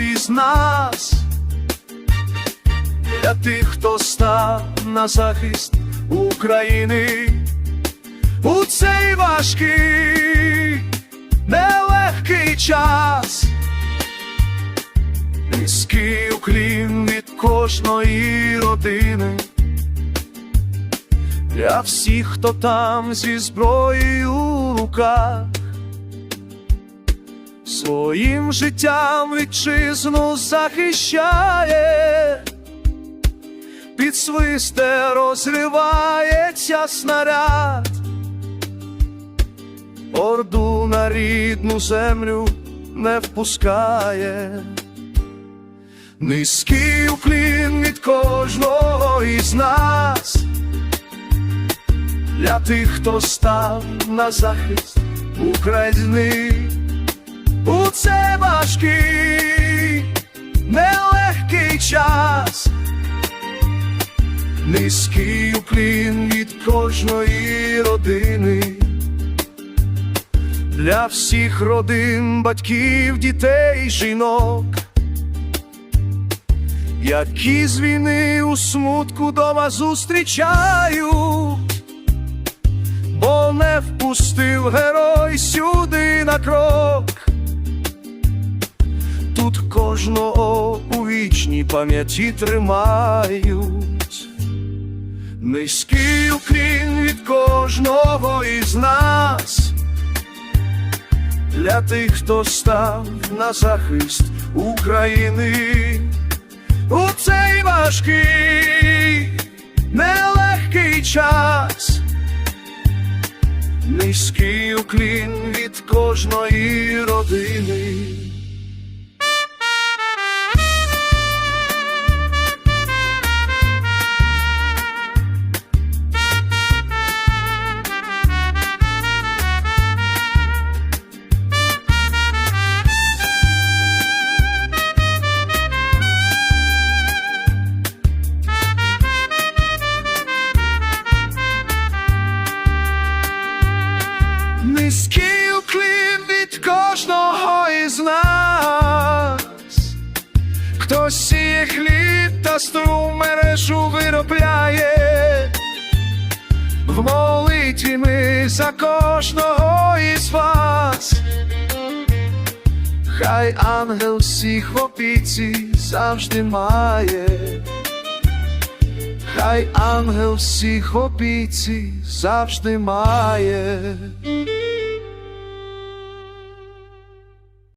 Із нас, для тих, хто став на захист України у цей важкий, нелегкий час. Низький уклін від кожної родини. Для всіх, хто там зі зброєю у руках, своїм життям вітчизну захищає, під свисте розривається снаряд, орду на рідну землю не впускає. Низький уклін від кожного із нас. Для тих, хто став на захист України у цей важкий, нелегкий час. Низький уклін від кожної родини. Для всіх родин, батьків, дітей, жінок, які з війни у смутку дома зустрічають бо не впустив герой сюди на крок. Тут кожного у вічній пам'яті тримають, низький уклін від кожного із нас, для тих, хто став на захист України у цей важкий, нелегкий час. Низький уклін від кожної родини. Низький уклін від кожного із нас, хтось сіє хліб та стру мережу виробляє, в молитві ми за кожного із вас, хай ангел всіх опіці завжди має. Хай ангел всіх опіці завжди має.